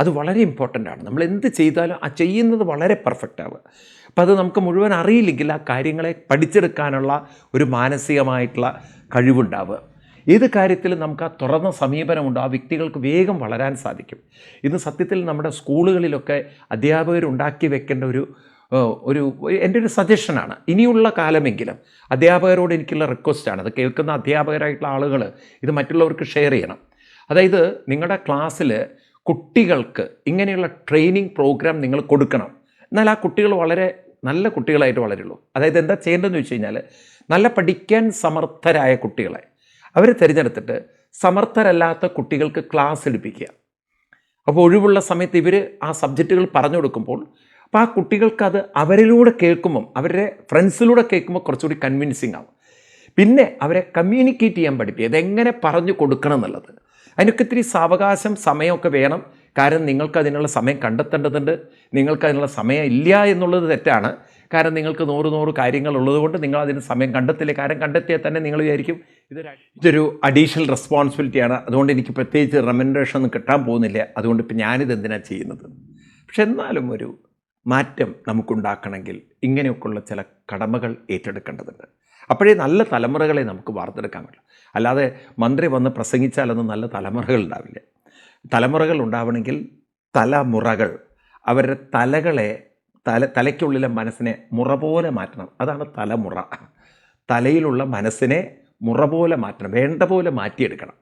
അത് വളരെ ഇമ്പോർട്ടന്റ് ആണ്. നമ്മൾ എന്ത് ചെയ്താലും ആ ചെയ്യുന്നത് വളരെ പെർഫെക്റ്റ് ആവുക. അപ്പോൾ അത് നമുക്ക് മുഴുവൻ അറിയില്ലെങ്കിൽ ആ കാര്യങ്ങളെ പഠിച്ചെടുക്കാനുള്ള ഒരു മാനസികമായിട്ടുള്ള കഴിവുണ്ടാവുക. ഏത് കാര്യത്തിലും നമുക്ക് ആ തുറന്ന സമീപനമുണ്ട്. ആ വ്യക്തികൾക്ക് വേഗം വളരാൻ സാധിക്കും. ഇന്ന് സത്യത്തിൽ നമ്മുടെ സ്കൂളുകളിലൊക്കെ അധ്യാപകർ ഉണ്ടാക്കി വെക്കേണ്ട ഒരു ഒരു എന്റെ ഒരു സജഷനാണ്. ഇനിയുള്ള കാലമെങ്കിലും അധ്യാപകരോട് എനിക്കുള്ള റിക്വസ്റ്റാണ് അത് കേൾക്കുന്ന അധ്യാപകരായിട്ടുള്ള ആളുകൾ ഇത് മറ്റുള്ളവർക്ക് ഷെയർ ചെയ്യണം. അതായത് നിങ്ങളുടെ ക്ലാസ്സിൽ കുട്ടികൾക്ക് ഇങ്ങനെയുള്ള ട്രെയിനിങ് പ്രോഗ്രാം നിങ്ങൾ കൊടുക്കണം. എന്നാൽ ആ കുട്ടികൾ വളരെ നല്ല കുട്ടികളായിട്ട് വളരുള്ളൂ. അതായത് എന്താ ചെയ്യേണ്ടതെന്ന് വെച്ച് കഴിഞ്ഞാൽ നല്ല പഠിക്കാൻ സമർത്ഥരായ കുട്ടികളെ അവരെ തിരഞ്ഞെടുത്തിട്ട് സമർത്ഥരല്ലാത്ത കുട്ടികൾക്ക് ക്ലാസ് എടുപ്പിക്കുക. അപ്പോൾ ഒഴിവുള്ള സമയത്ത് ഇവർ ആ സബ്ജക്റ്റുകൾ പറഞ്ഞു കൊടുക്കുമ്പോൾ അപ്പോൾ ആ കുട്ടികൾക്കത് അവരിലൂടെ കേൾക്കുമ്പം അവരുടെ ഫ്രണ്ട്സിലൂടെ കേൾക്കുമ്പോൾ കുറച്ചുകൂടി കൺവിൻസിങ് ആവും. പിന്നെ അവരെ കമ്മ്യൂണിക്കേറ്റ് ചെയ്യാൻ പഠിപ്പിക്കുക. ഇതെങ്ങനെ പറഞ്ഞു കൊടുക്കണം എന്നുള്ളത്. അതിനൊക്കെ ഇത്തിരി സാവകാശം സമയമൊക്കെ വേണം. കാരണം നിങ്ങൾക്ക് അതിനുള്ള സമയം കണ്ടെത്തേണ്ടതുണ്ട്. നിങ്ങൾക്ക് അതിനുള്ള സമയം ഇല്ല എന്നുള്ളത് തെറ്റാണ്. കാരണം നിങ്ങൾക്ക് നൂറ് നൂറ് കാര്യങ്ങൾ ഉള്ളതുകൊണ്ട് നിങ്ങൾ അതിന് സമയം കണ്ടെത്തില്ല. കാരണം കണ്ടെത്തിയാൽ തന്നെ നിങ്ങൾ വിചാരിക്കും ഇതൊരു ഇതൊരു അഡീഷണൽ റെസ്പോൺസിബിലിറ്റിയാണ് അതുകൊണ്ട് എനിക്ക് പ്രത്യേകിച്ച് റെമൻഡേഷൻ ഒന്നും കിട്ടാൻ പോകുന്നില്ല. അതുകൊണ്ട് ഇപ്പം ഞാനിത് എന്തിനാണ് ചെയ്യുന്നത്? പക്ഷെ എന്നാലും ഒരു മാറ്റം നമുക്കുണ്ടാക്കണമെങ്കിൽ ഇങ്ങനെയൊക്കെയുള്ള ചില കടമകൾ ഏറ്റെടുക്കേണ്ടതുണ്ട്. അപ്പോഴേ നല്ല തലമുറകളെ നമുക്ക് വാർത്തെടുക്കാൻ പറ്റും. അല്ലാതെ മന്ത്രി വന്ന് പ്രസംഗിച്ചാലൊന്നും നല്ല തലമുറകൾ ഉണ്ടാവില്ല. തലമുറകൾ ഉണ്ടാവണമെങ്കിൽ തലമുറകൾ. അവരുടെ തലകളെ തല തലയ്ക്കുള്ളിലെ മനസ്സിനെ മുറ പോലെ മാറ്റണം. അതാണ് തലമുറ. തലയിലുള്ള മനസ്സിനെ മുറ പോലെ മാറ്റണം. വേണ്ട പോലെ മാറ്റിയെടുക്കണം.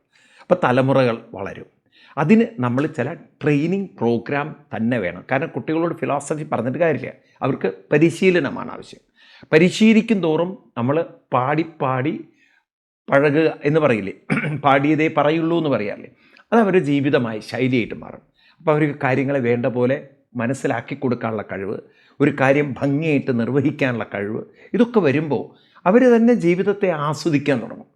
അപ്പോൾ തലമുറകൾ വളരും. അതിന് നമ്മൾ ചില ട്രെയിനിങ് പ്രോഗ്രാം തന്നെ വേണം. കാരണം കുട്ടികളോട് ഫിലോസഫി പറഞ്ഞിട്ട് കാര്യമില്ല. അവർക്ക് പരിശീലനമാണ് ആവശ്യം. പരിശീലിക്കും തോറും നമ്മൾ പാടി പാടി പഴകുക എന്ന് പറയില്ലേ? പാടിയതേ പറയുള്ളൂ എന്ന് പറയാറില്ലേ? അത് അവരുടെ ജീവിതമായി ശൈലിയായിട്ട് മാറും. അപ്പോൾ അവർക്ക് കാര്യങ്ങളെ വേണ്ട പോലെ മനസ്സിലാക്കി കൊടുക്കാനുള്ള കഴിവ് ഒരു കാര്യം ഭംഗിയായിട്ട് നിർവഹിക്കാനുള്ള കഴിവ് ഇതൊക്കെ വരുമ്പോൾ അവർ തന്നെ ജീവിതത്തെ ആസ്വദിക്കാൻ തുടങ്ങും.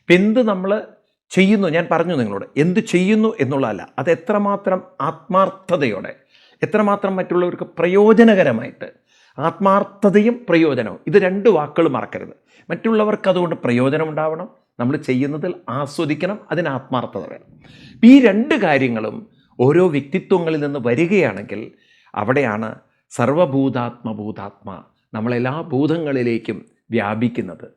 ഇപ്പം എന്ത് നമ്മൾ ചെയ്യുന്നു ഞാൻ പറഞ്ഞു നിങ്ങളോട് എന്ത് ചെയ്യുന്നു എന്നുള്ളതല്ല അത് എത്രമാത്രം ആത്മാർത്ഥതയോടെ എത്രമാത്രം മറ്റുള്ളവർക്ക് പ്രയോജനകരമായിട്ട് ആത്മാർത്ഥതയും പ്രയോജനവും ഇത് രണ്ട് വാക്കുകൾ മറക്കരുത്. മറ്റുള്ളവർക്ക് അതുകൊണ്ട് പ്രയോജനം ഉണ്ടാവണം നമ്മൾ ചെയ്യുന്നതിൽ ആസ്വദിക്കണം അതിന് ആത്മാർത്ഥത വേണം. ഈ രണ്ട് കാര്യങ്ങളും ഓരോ വ്യക്തിത്വങ്ങളിൽ നിന്ന് വരികയാണെങ്കിൽ അവിടെയാണ് സർവഭൂതാത്മഭൂതാത്മ നമ്മളെല്ലാ ഭൂതങ്ങളിലേക്കും വ്യാപിക്കുന്നത്.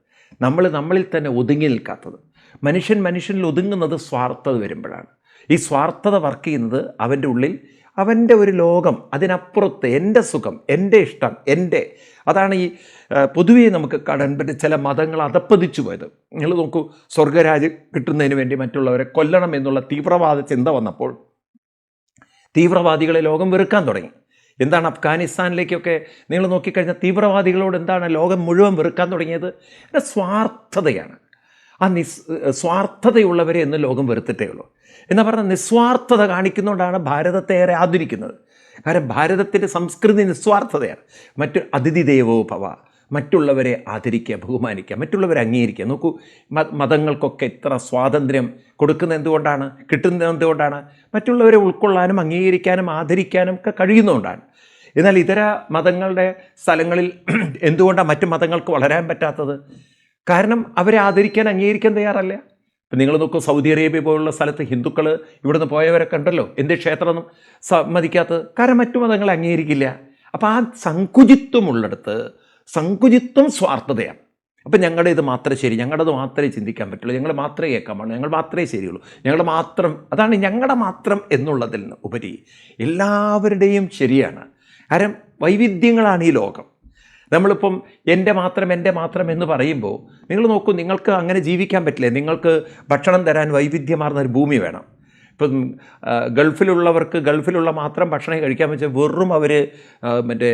നമ്മൾ നമ്മളിൽ തന്നെ ഒതുങ്ങി നിൽക്കാത്തത്. മനുഷ്യൻ മനുഷ്യനിൽ ഒതുങ്ങുന്നത് സ്വാർത്ഥത വരുമ്പോഴാണ്. ഈ സ്വാർത്ഥത വർക്ക് ചെയ്യുന്നത് അവന്റെ ഉള്ളിൽ അവന്റെ ഒരു ലോകം അതിനപ്പുറത്ത് എന്റെ സുഖം എന്റെ ഇഷ്ടം എന്റെ. അതാണ് ഈ പൊതുവേ നമുക്ക് കാണാൻ പറ്റും ചില മതങ്ങൾ അതപ്പതിച്ചു പോയത്. നിങ്ങൾ നോക്കൂ സ്വർഗരാജ്യം കിട്ടുന്നതിന് വേണ്ടി മറ്റുള്ളവരെ കൊല്ലണം എന്നുള്ള തീവ്രവാദ ചിന്ത വന്നപ്പോൾ തീവ്രവാദികളെ ലോകം വെറുക്കാൻ തുടങ്ങി. എന്താണ് അഫ്ഗാനിസ്ഥാനിലേക്കൊക്കെ നിങ്ങൾ നോക്കിക്കഴിഞ്ഞാൽ തീവ്രവാദികളോട് എന്താണ് ലോകം മുഴുവൻ വെറുക്കാൻ തുടങ്ങിയത്? സ്വാർത്ഥതയാണ്. ആ നിസ് സ്വാർത്ഥതയുള്ളവരെ എന്ന് ലോകം വെറുത്തിട്ടേ ഉള്ളൂ. എന്ന് പറഞ്ഞാൽ നിസ്വാർത്ഥത കാണിക്കുന്നതുകൊണ്ടാണ് ഭാരതത്തെ ഏറെ ആദരിക്കുന്നത്. കാരണം ഭാരതത്തിന്റെ സംസ്കൃതി നിസ്വാർത്ഥതയാണ്. മറ്റ് അതിഥി ദേവോ ഭവ മറ്റുള്ളവരെ ആദരിക്കുക ബഹുമാനിക്കുക മറ്റുള്ളവരെ അംഗീകരിക്കുക. നോക്കൂ മതങ്ങൾക്കൊക്കെ ഇത്ര സ്വാതന്ത്ര്യം കൊടുക്കുന്നത് എന്തുകൊണ്ടാണ്? കിട്ടുന്നത് എന്തുകൊണ്ടാണ്? മറ്റുള്ളവരെ ഉൾക്കൊള്ളാനും അംഗീകരിക്കാനും ആദരിക്കാനും ഒക്കെ കഴിയുന്നതുകൊണ്ടാണ് എന്നാൽ ഇതര മതങ്ങളുടെ സ്ഥലങ്ങളിൽ എന്തുകൊണ്ടാണ് മറ്റു മതങ്ങൾക്ക് വളരാൻ പറ്റാത്തത്? കാരണം അവരെ ആദരിക്കാൻ അംഗീകരിക്കാൻ തയ്യാറല്ല. ഇപ്പം നിങ്ങൾ നോക്കൂ സൗദി അറേബ്യ പോലുള്ള സ്ഥലത്ത് ഹിന്ദുക്കൾ ഇവിടുന്ന് പോയവരൊക്കെ ഉണ്ടല്ലോ. എന്ത് ക്ഷേത്രമൊന്നും സമ്മതിക്കാത്തത്? കാരണം മറ്റു മതങ്ങൾ അംഗീകരിക്കില്ല. അപ്പോൾ ആ സങ്കുചിത്വമുള്ളിടത്ത് സങ്കുചിത്വം സ്വാർത്ഥതയാണ്. അപ്പം ഞങ്ങളുടെ ഇത് മാത്രമേ ശരി ഞങ്ങളുടേത് മാത്രമേ ചിന്തിക്കാൻ പറ്റുള്ളൂ. ഞങ്ങൾ മാത്രമേ കേൾക്കാൻ പാടുള്ളൂ. ഞങ്ങൾ മാത്രമേ ശരിയുള്ളൂ. ഞങ്ങൾ മാത്രം അതാണ് ഞങ്ങളുടെ മാത്രം എന്നുള്ളതിൽ ഉപരി എല്ലാവരുടെയും ശരിയാണ്. കാരണം വൈവിധ്യങ്ങളാണ് ഈ ലോകം. നമ്മളിപ്പം എന്റെ മാത്രം എന്റെ മാത്രം എന്ന് പറയുമ്പോൾ നിങ്ങൾ നോക്കൂ നിങ്ങൾക്ക് അങ്ങനെ ജീവിക്കാൻ പറ്റില്ലേ? നിങ്ങൾക്ക് ഭക്ഷണം തരാൻ വൈവിധ്യമാർന്ന ഒരു ഭൂമി വേണം. ഇപ്പം ഗൾഫിലുള്ളവർക്ക് ഗൾഫിലുള്ള മാത്രം ഭക്ഷണം കഴിക്കാൻ വെച്ചാൽ വെറും അവർ മറ്റേ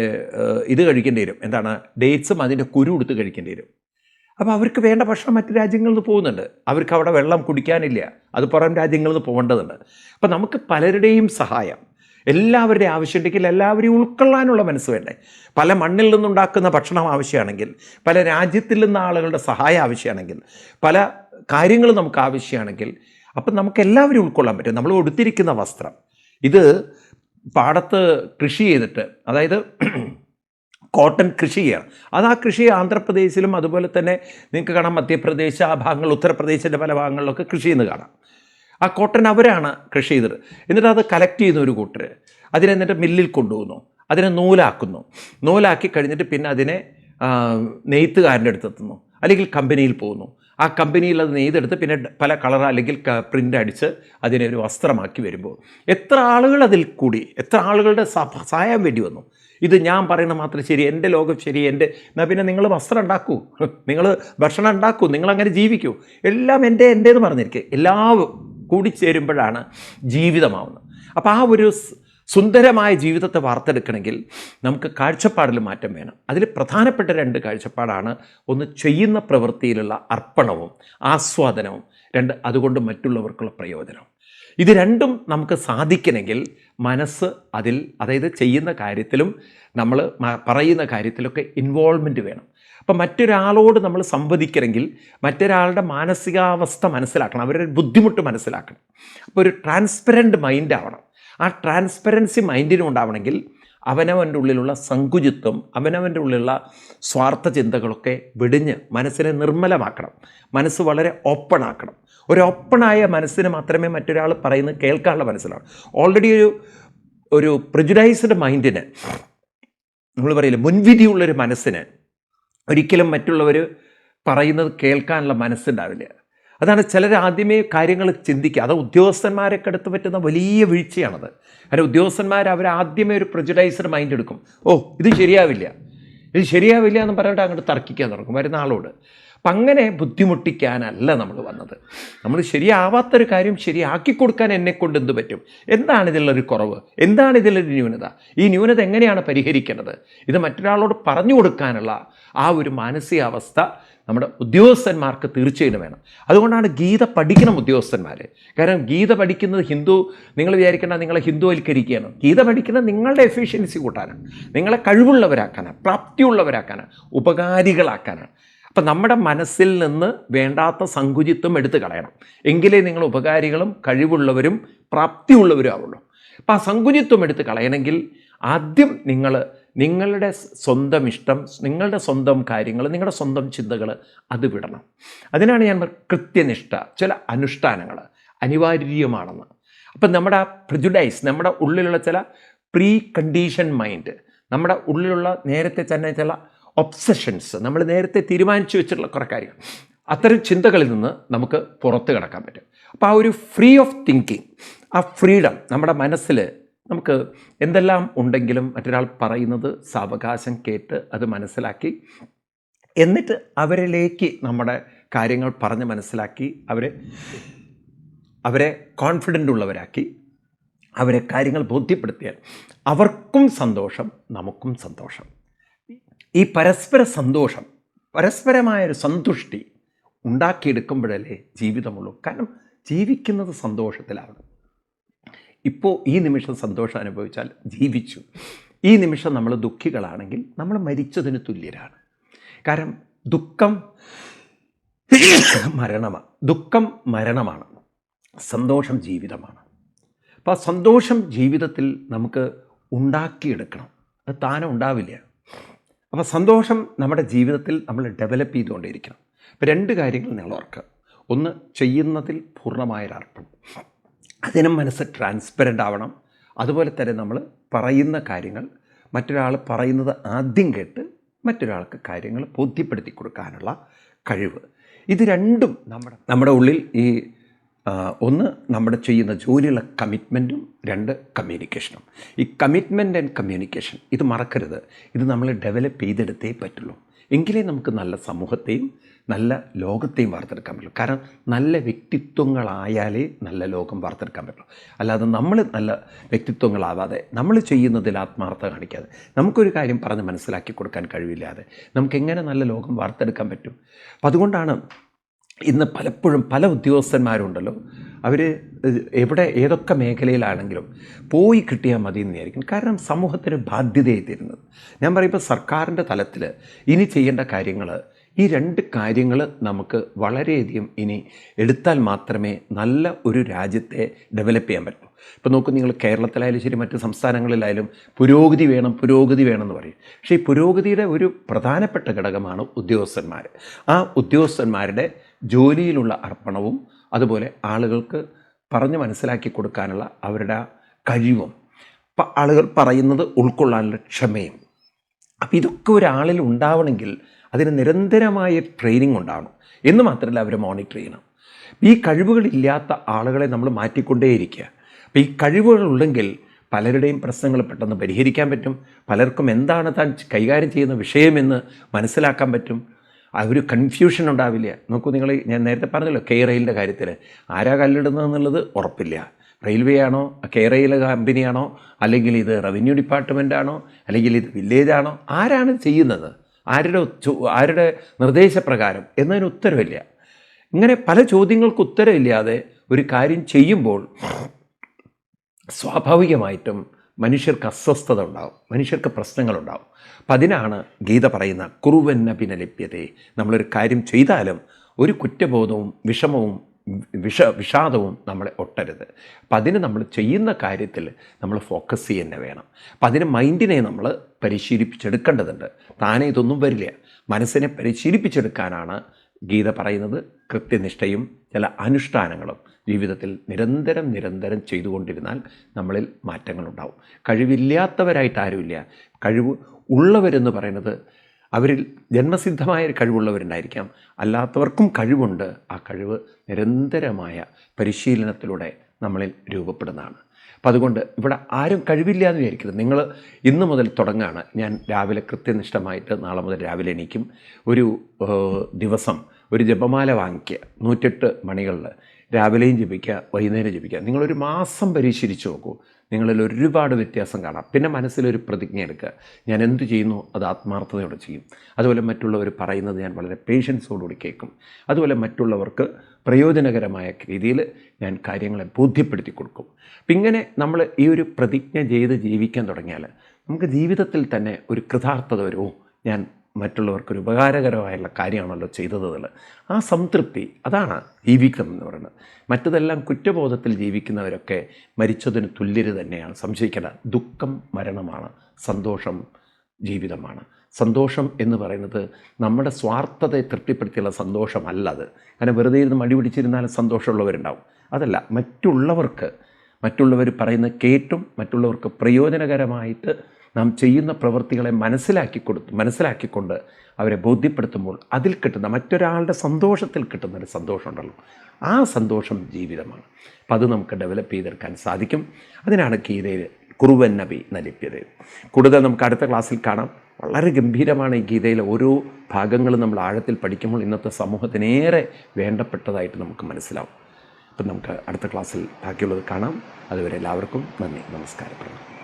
ഇത് കഴിക്കേണ്ടി വരും. എന്താണ്? ഡേറ്റ്സും അതിന്റെ കുരു കൊടുത്ത് കഴിക്കേണ്ടി വരും. അപ്പോൾ അവർക്ക് വേണ്ട ഭക്ഷണം മറ്റു രാജ്യങ്ങളിൽ നിന്ന് പോകുന്നുണ്ട്. അവർക്ക് അവിടെ വെള്ളം കുടിക്കാനില്ല. അത് പുറം രാജ്യങ്ങളിൽ നിന്ന് പോകേണ്ടതുണ്ട്. അപ്പോൾ നമുക്ക് പലരുടെയും സഹായം എല്ലാവരുടെയും ആവശ്യമുണ്ടെങ്കിൽ എല്ലാവരെയും ഉൾക്കൊള്ളാനുള്ള മനസ്സ് വേണ്ടേ? പല മണ്ണിൽ നിന്നുണ്ടാക്കുന്ന ഭക്ഷണം ആവശ്യമാണെങ്കിൽ പല രാജ്യത്തിൽ നിന്ന് ആളുകളുടെ സഹായം ആവശ്യമാണെങ്കിൽ പല കാര്യങ്ങൾ നമുക്ക് ആവശ്യമാണെങ്കിൽ അപ്പം നമുക്ക് എല്ലാവരും ഉൾക്കൊള്ളാൻ പറ്റും. നമ്മൾ ഉടുത്തിരിക്കുന്ന വസ്ത്രം. ഇത് പാടത്ത് കൃഷി ചെയ്തിട്ട് അതായത് കോട്ടൺ കൃഷി ചെയ്യണം അത് ആ കൃഷി ആന്ധ്രാപ്രദേശിലും അതുപോലെ തന്നെ നിങ്ങൾക്ക് കാണാം മധ്യപ്രദേശ് ആ ഭാഗങ്ങൾ ഉത്തർപ്രദേശിന്റെ പല ഭാഗങ്ങളിലൊക്കെ കൃഷി ചെയ്യുന്നത് കാണാം. ആ കോട്ടൺ അവരാണ് കൃഷി ചെയ്തത്. എന്നിട്ട് അത് കളക്ട് ചെയ്യുന്ന ഒരു കൂട്ടർ അതിനെ എന്നിട്ട് മില്ലിൽ കൊണ്ടുപോകുന്നു അതിനെ നൂലാക്കുന്നു. നൂലാക്കി കഴിഞ്ഞിട്ട് പിന്നെ അതിനെ നെയ്ത്തുകാരന്റെ അടുത്തെത്തുന്നു അല്ലെങ്കിൽ കമ്പനിയിൽ പോകുന്നു. ആ കമ്പനിയിൽ അത് നെയ്തെടുത്ത് പിന്നെ പല കളർ അല്ലെങ്കിൽ പ്രിന്റ് അടിച്ച് അതിനെ ഒരു വസ്ത്രമാക്കി വരുമ്പോൾ. എത്ര ആളുകൾ അതിൽ കൂടി എത്ര ആളുകളുടെ സഹായം വേണ്ടി വന്നു. ഇത് ഞാൻ പറയുന്നത് മാത്രം ശരി എന്റെ ലോകം ശരി എന്റെ എന്നാൽ പിന്നെ നിങ്ങൾ വസ്ത്രം ഉണ്ടാക്കൂ. നിങ്ങൾ ഭക്ഷണം ഉണ്ടാക്കൂ. നിങ്ങളങ്ങനെ ജീവിക്കൂ. എല്ലാം എന്റെ എന്ന് പറഞ്ഞിരിക്കുക എല്ലാം കൂടിച്ചേരുമ്പോഴാണ് ജീവിതമാവുന്നത്. അപ്പോൾ ആ ഒരു സുന്ദരമായ ജീവിതത്തെ വാർത്തെടുക്കണമെങ്കിൽ നമുക്ക് കാഴ്ചപ്പാടിൽ മാറ്റം വേണം. അതിൽ പ്രധാനപ്പെട്ട രണ്ട് കാഴ്ചപ്പാടാണ്. ഒന്ന് ചെയ്യുന്ന പ്രവൃത്തിയിലുള്ള അർപ്പണവും ആസ്വാദനവും. രണ്ട് അതുകൊണ്ട് മറ്റുള്ളവർക്കുള്ള പ്രയോജനവും. ഇത് രണ്ടും നമുക്ക് സാധിക്കണമെങ്കിൽ മനസ്സ് അതിൽ അതായത് ചെയ്യുന്ന കാര്യത്തിലും നമ്മൾ പറയുന്ന കാര്യത്തിലൊക്കെ ഇൻവോൾവ്മെന്റ് വേണം. അപ്പം മറ്റൊരാളോട് നമ്മൾ സംവദിക്കണമെങ്കിൽ മറ്റൊരാളുടെ മാനസികാവസ്ഥ മനസ്സിലാക്കണം അവരുടെ ബുദ്ധിമുട്ട് മനസ്സിലാക്കണം. അപ്പോൾ ഒരു ട്രാൻസ്പെറന്റ് മൈൻഡ് ആവണം. ആ ട്രാൻസ്പെറൻസി മൈൻഡിനും ഉണ്ടാവണമെങ്കിൽ അവനവന്റെ ഉള്ളിലുള്ള സങ്കുചിത്വം അവനവന്റെ ഉള്ളിലുള്ള സ്വാർത്ഥ ചിന്തകളൊക്കെ വെടിഞ്ഞ് മനസ്സിനെ നിർമ്മലമാക്കണം. മനസ്സ് വളരെ ഓപ്പൺ ആക്കണം. ഒരു ഓപ്പണായ മനസ്സിന് മാത്രമേ മറ്റൊരാൾ പറയുന്നത് കേൾക്കാനുള്ള മനസ്സിലാണ്. ഓൾറെഡി ഒരു ഒരു പ്രിജുഡൈസ്ഡ് മൈൻഡിന് നമ്മൾ പറയില്ല മുൻവിധിയുള്ളൊരു മനസ്സിന് ഒരിക്കലും മറ്റുള്ളവർ പറയുന്നത് കേൾക്കാനുള്ള മനസ്സുണ്ടാവില്ല. അതാണ് ചിലർ ആദ്യമേ കാര്യങ്ങൾ ചിന്തിക്കുക. അത് ഉദ്യോഗസ്ഥന്മാരൊക്കെ അടുത്ത് പറ്റുന്ന വലിയ വീഴ്ചയാണത്. കാരണം ഉദ്യോഗസ്ഥന്മാർ അവർ ആദ്യമേ ഒരു പ്രൊജുഡൈസ്ഡ് മൈൻഡ് എടുക്കും. ഓ ഇത് ശരിയാവില്ല. ഇത് ശരിയാവില്ല എന്ന് പറഞ്ഞിട്ട് അങ്ങോട്ട് തർക്കിക്കാൻ തുടങ്ങും. വരുന്ന ആളോട്. അപ്പം അങ്ങനെ ബുദ്ധിമുട്ടിക്കാനല്ല നമ്മൾ വന്നത്. നമ്മൾ ശരിയാവാത്തൊരു കാര്യം ശരിയാക്കി കൊടുക്കാൻ എന്നെ കൊണ്ട് എന്ത് പറ്റും? എന്താണ് ഇതിലൊരു കുറവ്? എന്താണ് ഇതിലൊരു ന്യൂനത? ഈ ന്യൂനത എങ്ങനെയാണ് പരിഹരിക്കേണ്ടത് ഇത് മറ്റൊരാളോട് പറഞ്ഞു കൊടുക്കാനുള്ള ആ ഒരു മാനസികാവസ്ഥ നമ്മുടെ ഉദ്യോഗസ്ഥന്മാർക്ക് തീർച്ചയായും വേണം. അതുകൊണ്ടാണ് ഗീത പഠിക്കണം ഉദ്യോഗസ്ഥന്മാർ കാരണം ഗീത പഠിക്കുന്നത് ഹിന്ദു നിങ്ങൾ വിചാരിക്കേണ്ട നിങ്ങളെ ഹിന്ദുവൽക്കരിക്കുകയാണ്. ഗീത പഠിക്കുന്നത് നിങ്ങളുടെ എഫിഷ്യൻസി കൂട്ടാനാണ്. നിങ്ങളെ കഴിവുള്ളവരാക്കാനാണ് പ്രാപ്തിയുള്ളവരാക്കാനാണ് ഉപകാരികളാക്കാനാണ്. അപ്പം നമ്മുടെ മനസ്സിൽ നിന്ന് വേണ്ടാത്ത സങ്കുചിത്വം എടുത്തു കളയണം. എങ്കിലേ നിങ്ങൾ ഉപകാരികളും കഴിവുള്ളവരും പ്രാപ്തിയുള്ളവരും ആവുള്ളൂ. അപ്പം ആ സങ്കുചിത്വം എടുത്ത് കളയണമെങ്കിൽ ആദ്യം നിങ്ങൾ നിങ്ങളുടെ സ്വന്തം ഇഷ്ടം നിങ്ങളുടെ സ്വന്തം കാര്യങ്ങൾ നിങ്ങളുടെ സ്വന്തം ചിന്തകൾ അത് വിടണം. അതിനാണ് ഞാൻ കൃത്യനിഷ്ഠ ചില അനുഷ്ഠാനങ്ങൾ അനിവാര്യമാണെന്ന്. അപ്പം നമ്മുടെ ആ പ്രിജുഡൈസ് നമ്മുടെ ഉള്ളിലുള്ള ചില പ്രീ കണ്ടീഷൻ മൈൻഡ് നമ്മുടെ ഉള്ളിലുള്ള നേരത്തെ തന്നെ ചില ഒബ്സഷൻസ് നമ്മൾ നേരത്തെ തീരുമാനിച്ചു വെച്ചിട്ടുള്ള കുറേ കാര്യങ്ങൾ. അത്തരം ചിന്തകളിൽ നിന്ന് നമുക്ക് പുറത്ത് കിടക്കാൻ പറ്റും. അപ്പോൾ ആ ഒരു ഫ്രീ ഓഫ് തിങ്കിങ് ആ ഫ്രീഡം നമ്മുടെ മനസ്സിൽ നമുക്ക് എന്തെല്ലാം ഉണ്ടെങ്കിലും മറ്റൊരാൾ പറയുന്നത് സാവകാശം കേട്ട് അത് മനസ്സിലാക്കി എന്നിട്ട് അവരിലേക്ക് നമ്മുടെ കാര്യങ്ങൾ പറഞ്ഞ് മനസ്സിലാക്കി അവരെ അവരെ കോൺഫിഡന്റ് ഉള്ളവരാക്കി അവരെ കാര്യങ്ങൾ ബോധ്യപ്പെടുത്തിയാൽ അവർക്കും സന്തോഷം നമുക്കും സന്തോഷം. ഈ പരസ്പര സന്തോഷം പരസ്പരമായൊരു സന്തുഷ്ടി ഉണ്ടാക്കിയെടുക്കുമ്പോഴല്ലേ ജീവിതമുള്ളൂ. കാരണം ജീവിക്കുന്നത് സന്തോഷത്തിലാണ്. ഇപ്പോൾ ഈ നിമിഷം സന്തോഷം അനുഭവിച്ചാൽ ജീവിച്ചു. ഈ നിമിഷം നമ്മൾ ദുഃഖികളാണെങ്കിൽ നമ്മൾ മരിച്ചതിന് തുല്യരാണ്. കാരണം ദുഃഖം മരണമാണ് ദുഃഖം മരണമാണ്. സന്തോഷം ജീവിതമാണ്. അപ്പോൾ ആ സന്തോഷം ജീവിതത്തിൽ നമുക്ക് ഉണ്ടാക്കിയെടുക്കണം. അത് താനെ ഉണ്ടാവില്ല. അപ്പോൾ സന്തോഷം നമ്മുടെ ജീവിതത്തിൽ നമ്മൾ ഡെവലപ്പ് ചെയ്തുകൊണ്ടിരിക്കണം അപ്പോൾ രണ്ട് കാര്യങ്ങൾ നിങ്ങൾ ഓർക്കുക. ഒന്ന് ചെയ്യുന്നതിൽ പൂർണമായൊരു അർപ്പണം അതിനും മനസ്സ് ട്രാൻസ്പെറന്റ് ആവണം. അതുപോലെ തന്നെ നമ്മൾ പറയുന്ന കാര്യങ്ങൾ മറ്റൊരാൾ പറയുന്നത് ആദ്യം കേട്ട് മറ്റൊരാൾക്ക് കാര്യങ്ങൾ ബോധ്യപ്പെടുത്തി കൊടുക്കാനുള്ള കഴിവ്. ഇത് രണ്ടും നമ്മുടെ നമ്മുടെ ഉള്ളിൽ ഈ ഒന്ന് നമ്മുടെ ചെയ്യുന്ന ജോലിയുള്ള കമ്മിറ്റ്മെന്റും രണ്ട് കമ്മ്യൂണിക്കേഷനും ഈ കമ്മിറ്റ്മെന്റ് ആൻഡ് കമ്മ്യൂണിക്കേഷൻ ഇത് മറക്കരുത്. ഇത് നമ്മൾ ഡെവലപ്പ് ചെയ്തെടുത്തേ പറ്റുള്ളൂ. എങ്കിലേ നമുക്ക് നല്ല സമൂഹത്തെയും നല്ല ലോകത്തെയും വാർത്തെടുക്കാൻ പറ്റുള്ളൂ. കാരണം നല്ല വ്യക്തിത്വങ്ങളായാലേ നല്ല ലോകം വാർത്തെടുക്കാൻ പറ്റുള്ളൂ. അല്ലാതെ നമ്മൾ നല്ല വ്യക്തിത്വങ്ങളാവാതെ നമ്മൾ ചെയ്യുന്നതിൽ ആത്മാർത്ഥത കാണിക്കാതെ നമുക്കൊരു കാര്യം പറഞ്ഞ് മനസ്സിലാക്കി കൊടുക്കാൻ കഴിവില്ലാതെ നമുക്കെങ്ങനെ നല്ല ലോകം വാർത്തെടുക്കാൻ പറ്റും? അപ്പം അതുകൊണ്ടാണ് ഇന്ന് പലപ്പോഴും പല ഉദ്യോഗസ്ഥന്മാരുണ്ടല്ലോ. അവർ എവിടെ ഏതൊക്കെ മേഖലയിലാണെങ്കിലും പോയി കിട്ടിയാൽ മതി എന്ന് കാരണം സമൂഹത്തിന് ബാധ്യതയായി തരുന്നത്. ഞാൻ പറയുമ്പോൾ സർക്കാരിന്റെ തലത്തിൽ ഇനി ചെയ്യേണ്ട കാര്യങ്ങൾ ഈ രണ്ട് കാര്യങ്ങൾ നമുക്ക് വളരെയധികം ഇനി എടുത്താൽ മാത്രമേ നല്ല ഒരു രാജ്യത്തെ ഡെവലപ്പ് ചെയ്യാൻ പറ്റൂ. ഇപ്പോൾ നോക്കൂ നിങ്ങൾ കേരളത്തിലായാലും ശരി മറ്റ് സംസ്ഥാനങ്ങളിലായാലും പുരോഗതി വേണം പുരോഗതി വേണം എന്ന് പറയും. പക്ഷേ ഈ പുരോഗതിയുടെ ഒരു പ്രധാനപ്പെട്ട ഘടകമാണ് ഉദ്യോഗസ്ഥന്മാർ ആ ഉദ്യോഗസ്ഥന്മാരുടെ ജോലിയിലുള്ള അർപ്പണവും അതുപോലെ ആളുകൾക്ക് പറഞ്ഞ് മനസ്സിലാക്കി കൊടുക്കാനുള്ള അവരുടെ കഴിവും. ആളുകൾ പറയുന്നത് ഉൾക്കൊള്ളാനുള്ള ക്ഷമയും. അപ്പം ഇതൊക്കെ ഒരാളിൽ ഉണ്ടാവണമെങ്കിൽ അതിന് നിരന്തരമായ ട്രെയിനിങ് ഉണ്ടാവണം. എന്ന് മാത്രമല്ല അവരെ മോണിറ്റർ ചെയ്യണം. ഈ കഴിവുകളില്ലാത്ത ആളുകളെ നമ്മൾ മാറ്റിക്കൊണ്ടേയിരിക്കുക. അപ്പോൾ ഈ കഴിവുകളുണ്ടെങ്കിൽ പലരുടെയും പ്രശ്നങ്ങൾ പെട്ടെന്ന് പരിഹരിക്കാൻ പറ്റും. പലർക്കും എന്താണ് താൻ കൈകാര്യം ചെയ്യുന്ന വിഷയമെന്ന് മനസ്സിലാക്കാൻ പറ്റും. ആ ഒരു കൺഫ്യൂഷൻ ഉണ്ടാവില്ല. നോക്കൂ നിങ്ങൾ ഞാൻ നേരത്തെ പറഞ്ഞല്ലോ കെ റെയിലിന്റെ കാര്യത്തിൽ ആരാ കല്ലിടുന്നതെന്നുള്ളത് ഉറപ്പില്ല. റെയിൽവേ ആണോ കെ റെയിൽ കമ്പനിയാണോ അല്ലെങ്കിൽ ഇത് റവന്യൂ ഡിപ്പാർട്ട്മെന്റ് ആണോ അല്ലെങ്കിൽ ഇത് വില്ലേജ് ആണോ ആരാണ് ചെയ്യുന്നത്? ആരുടെ ആരുടെ നിർദ്ദേശപ്രകാരം? എന്നതിന് ഉത്തരവില്ല. ഇങ്ങനെ പല ചോദ്യങ്ങൾക്ക് ഉത്തരവില്ലാതെ ഒരു കാര്യം ചെയ്യുമ്പോൾ സ്വാഭാവികമായിട്ടും മനുഷ്യർക്ക് അസ്വസ്ഥത ഉണ്ടാവും. മനുഷ്യർക്ക് പ്രശ്നങ്ങളുണ്ടാവും. അപ്പം അതിനാണ് ഗീത പറയുന്ന കുറുവന്ന പിന്നലിപ്യതേ നമ്മളൊരു കാര്യം ചെയ്താലും ഒരു കുറ്റബോധവും വിഷമവും വിഷ വിഷാദവും നമ്മളെ ഒട്ടരുത്. അപ്പം അതിന് നമ്മൾ ചെയ്യുന്ന കാര്യത്തിൽ നമ്മൾ ഫോക്കസ് ചെയ്യുന്ന വേണം. അപ്പം അതിന് മൈൻഡിനെ നമ്മൾ പരിശീലിപ്പിച്ചെടുക്കേണ്ടതുണ്ട്. താനേ ഇതൊന്നും വരില്ല. മനസ്സിനെ പരിശീലിപ്പിച്ചെടുക്കാനാണ് ഗീത പറയുന്നത് കൃത്യനിഷ്ഠയും ചില അനുഷ്ഠാനങ്ങളും ജീവിതത്തിൽ നിരന്തരം നിരന്തരം ചെയ്തുകൊണ്ടിരുന്നാൽ നമ്മളിൽ മാറ്റങ്ങളുണ്ടാവും. കഴിവില്ലാത്തവരായിട്ട് ആരുമില്ല. കഴിവ് ഉള്ളവരെന്ന് പറയുന്നത് അവരിൽ ജന്മസിദ്ധമായ ഒരു കഴിവുള്ളവരുണ്ടായിരിക്കാം. അല്ലാത്തവർക്കും കഴിവുണ്ട്. ആ കഴിവ് നിരന്തരമായ പരിശീലനത്തിലൂടെ നമ്മളിൽ രൂപപ്പെടുന്നതാണ്. അപ്പം അതുകൊണ്ട് ഇവിടെ ആരും കഴിവില്ല എന്ന് വിചാരിക്കരുത്. നിങ്ങൾ ഇന്ന് മുതൽ തുടങ്ങുകയാണ് ഞാൻ രാവിലെ കൃത്യനിഷ്ഠമായിട്ട് നാളെ മുതൽ രാവിലെ എണീക്കും. ഒരു ദിവസം ഒരു ജപമാല വാങ്ങിക്കുക. നൂറ്റെട്ട് മണികളിൽ രാവിലെയും ജപിക്കുക വൈകുന്നേരം ജപിക്കുക. നിങ്ങളൊരു മാസം പരിശീലിച്ച് നോക്കൂ. നിങ്ങളിൽ ഒരുപാട് വ്യത്യാസം കാണാം. പിന്നെ മനസ്സിലൊരു പ്രതിജ്ഞ എടുക്കുക. ഞാൻ എന്ത് ചെയ്യുന്നു? അത് ആത്മാർത്ഥതയോടെ ചെയ്യും. അതുപോലെ മറ്റുള്ളവർ പറയുന്നത് ഞാൻ വളരെ പേഷ്യൻസോടുകൂടി കേൾക്കും. അതുപോലെ മറ്റുള്ളവർക്ക് പ്രയോജനകരമായ രീതിയിൽ ഞാൻ കാര്യങ്ങളെ ബോധ്യപ്പെടുത്തി കൊടുക്കും. അപ്പം ഇങ്ങനെ നമ്മൾ ഈ ഒരു പ്രതിജ്ഞ ചെയ്ത് ജീവിക്കാൻ തുടങ്ങിയാൽ നമുക്ക് ജീവിതത്തിൽ തന്നെ ഒരു കൃതാർത്ഥത വരുമോ ഞാൻ ഞാൻ മറ്റുള്ളവർക്കൊരു ഉപകാരകരമായുള്ള കാര്യമാണല്ലോ ചെയ്തത് ആ സംതൃപ്തി അതാണ് ജീവിക്കണം എന്ന് പറയുന്നത്. മറ്റതെല്ലാം കുറ്റബോധത്തിൽ ജീവിക്കുന്നവരൊക്കെ മരിച്ചതിന് തുല്യര് തന്നെയാണ്. സംശയിക്കേണ്ട. ദുഃഖം മരണമാണ്. സന്തോഷം ജീവിതമാണ്. സന്തോഷം എന്ന് പറയുന്നത് നമ്മുടെ സ്വാർത്ഥതയെ തൃപ്തിപ്പെടുത്തിയുള്ള സന്തോഷമല്ല അത്. കാരണം വെറുതെ ഇരുന്ന് മടി പിടിച്ചിരുന്നാലും സന്തോഷമുള്ളവരുണ്ടാവും. അതല്ല മറ്റുള്ളവർക്ക് മറ്റുള്ളവർ പറയുന്ന കേട്ടും മറ്റുള്ളവർക്ക് പ്രയോജനകരമായിട്ട് നാം ചെയ്യുന്ന പ്രവൃത്തികളെ മനസ്സിലാക്കി കൊടുത്ത് മനസ്സിലാക്കിക്കൊണ്ട് അവരെ ബോധ്യപ്പെടുത്തുമ്പോൾ അതിൽ കിട്ടുന്ന മറ്റൊരാളുടെ സന്തോഷത്തിൽ കിട്ടുന്ന ഒരു സന്തോഷമുണ്ടല്ലോ. ആ സന്തോഷം ജീവിതമാണ്. അപ്പം അത് നമുക്ക് ഡെവലപ്പ് ചെയ്തെടുക്കാൻ സാധിക്കും. അതിനാണ് ഗീതയിൽ കുറുവൻ നബി നൽകിയത്. കൂടുതൽ നമുക്ക് അടുത്ത ക്ലാസ്സിൽ കാണാം. വളരെ ഗംഭീരമാണ് ഈ ഗീതയിലെ ഓരോ ഭാഗങ്ങളും നമ്മൾ ആഴത്തിൽ പഠിക്കുമ്പോൾ ഇന്നത്തെ സമൂഹത്തിനേറെ വേണ്ടപ്പെട്ടതായിട്ട് നമുക്ക് മനസ്സിലാവും. അപ്പം നമുക്ക് അടുത്ത ക്ലാസ്സിൽ ബാക്കിയുള്ളത് കാണാം. അതുവരെ എല്ലാവർക്കും നന്ദി. നമസ്കാരം